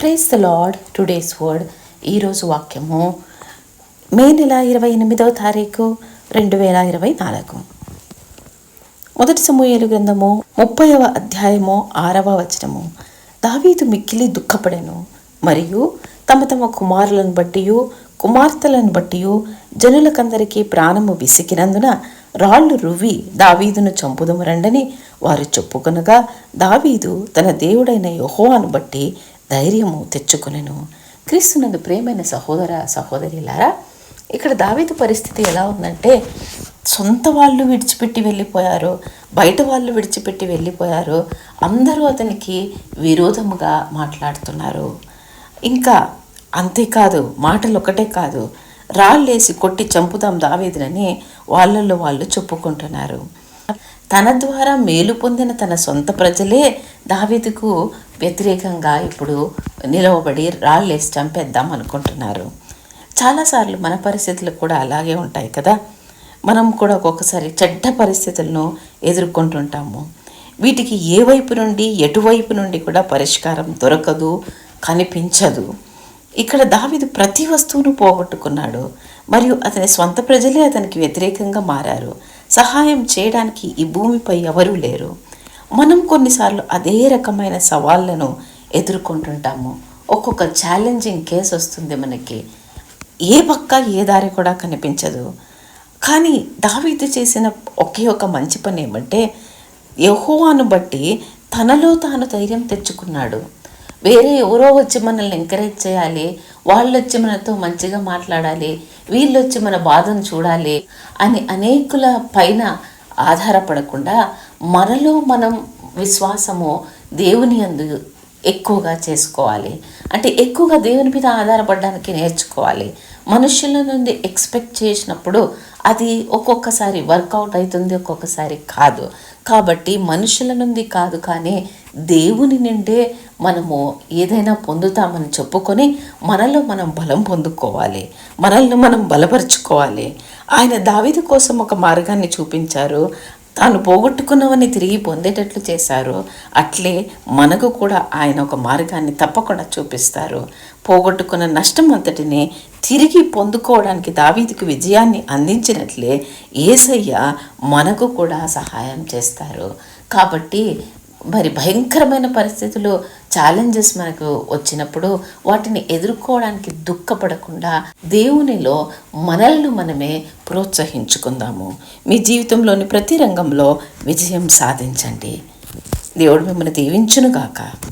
Praise the Lord today's word ఈరోజు వాక్యము మే నెల ఇరవై ఎనిమిదవ తారీఖు రెండు వేల ఇరవై నాలుగు. మొదటి సమూహలు గ్రంథము ముప్పైవ అధ్యాయము ఆరవ వచనము. దావీదు మిక్కిలి దుఃఖపడెను. మరియు తమ తమ కుమారులను బట్టి కుమార్తెలను బట్టి జనులకందరికీ ప్రాణము విసికినందున రాళ్ళు రువ్వి దావీదును చంపుదము రండని వారు చెప్పుకొనగా దావీదు తన దేవుడైన యహోవాను బట్టి ధైర్యము తెచ్చుకొనెను. క్రీస్తునందు ప్రేమైన సహోదర సహోదరిలారా ఇక్కడ దావేది పరిస్థితి ఎలా ఉందంటే సొంత వాళ్ళు విడిచిపెట్టి వెళ్ళిపోయారు బయట వాళ్ళు విడిచిపెట్టి వెళ్ళిపోయారు అందరూ అతనికి విరోధముగా మాట్లాడుతున్నారు. ఇంకా అంతేకాదు మాటలు ఒకటే కాదు రాళ్ళేసి కొట్టి చంపుదాం దావేదినని వాళ్ళల్లో వాళ్ళు చెప్పుకుంటున్నారు. తన ద్వారా మేలు పొందిన తన సొంత ప్రజలే దావీదుకు వ్యతిరేకంగా ఇప్పుడు నిలవబడి రాళ్ళేసి చంపేద్దాం అనుకుంటున్నారు. చాలాసార్లు మన పరిస్థితులు కూడా అలాగే ఉంటాయి కదా. మనం కూడా ఒక్కొక్కసారి చెడ్డ పరిస్థితులను ఎదుర్కొంటుంటాము. వీటికి ఏ వైపు నుండి ఎటువైపు నుండి కూడా పరిష్కారం దొరకదు కనిపించదు. ఇక్కడ దావిదు ప్రతి వస్తువును పోగొట్టుకున్నాడు. మరియు అతని స్వంత ప్రజలే అతనికి వ్యతిరేకంగా మారారు. సహాయం చేయడానికి ఈ భూమిపై ఎవరూ లేరు. మనం కొన్నిసార్లు అదే రకమైన సవాళ్ళను ఎదుర్కొంటుంటాము. ఒక్కొక్క ఛాలెంజింగ్ కేసు వస్తుంది మనకి. ఏ పక్క ఏ దారి కూడా కనిపించదు. కానీ దావీదు చేసిన ఒకే ఒక మంచి పని ఏమంటే యహోవాను బట్టి తనలో తాను ధైర్యం తెచ్చుకున్నాడు. వేరే ఎవరో వచ్చి మనల్ని ఎంకరేజ్ చేయాలి వాళ్ళు వచ్చి మనతో మంచిగా మాట్లాడాలి వీళ్ళు వచ్చి మన బాధను చూడాలి అని అనేకుల పైన ఆధారపడకుండా మనలో మనం విశ్వాసము దేవుని అందు ఎక్కువగా చేసుకోవాలి. అంటే ఎక్కువగా దేవుని మీద ఆధారపడడానికి నేర్చుకోవాలి. మనుషుల నుండి ఎక్స్పెక్ట్ చేసినప్పుడు అది ఒక్కొక్కసారి వర్కౌట్ అవుతుంది ఒక్కొక్కసారి కాదు. కాబట్టి మనుషుల నుండి కాదు కానీ దేవుని నుండే మనము ఏదైనా పొందుతామని చెప్పుకొని మనలో మనం బలం పొందుకోవాలి. మనల్ని మనం బలపరుచుకోవాలి. ఆయన దావిది కోసం ఒక మార్గాన్ని చూపించారు. తాను పోగొట్టుకున్నవని తిరిగి పొందేటట్లు చేశారు. అట్లే మనకు కూడా ఆయన ఒక మార్గాన్ని తప్పకుండా చూపిస్తారు. పోగొట్టుకున్న నష్టం అంతటిని తిరిగి పొందుకోవడానికి దావీదుకు విజయాన్ని అందించినట్లే ఏసయ్య మనకు కూడా సహాయం చేస్తారు. కాబట్టి మరి భయంకరమైన పరిస్థితులు ఛాలెంజెస్ మనకు వచ్చినప్పుడు వాటిని ఎదుర్కోవడానికి దుఃఖపడకుండా దేవునిలో మనల్ని మనమే ప్రోత్సహించుకుందాము. మీ జీవితంలోని ప్రతి రంగంలో విజయం సాధించండి. దేవుడు మిమ్మల్ని దీవించునుగాక.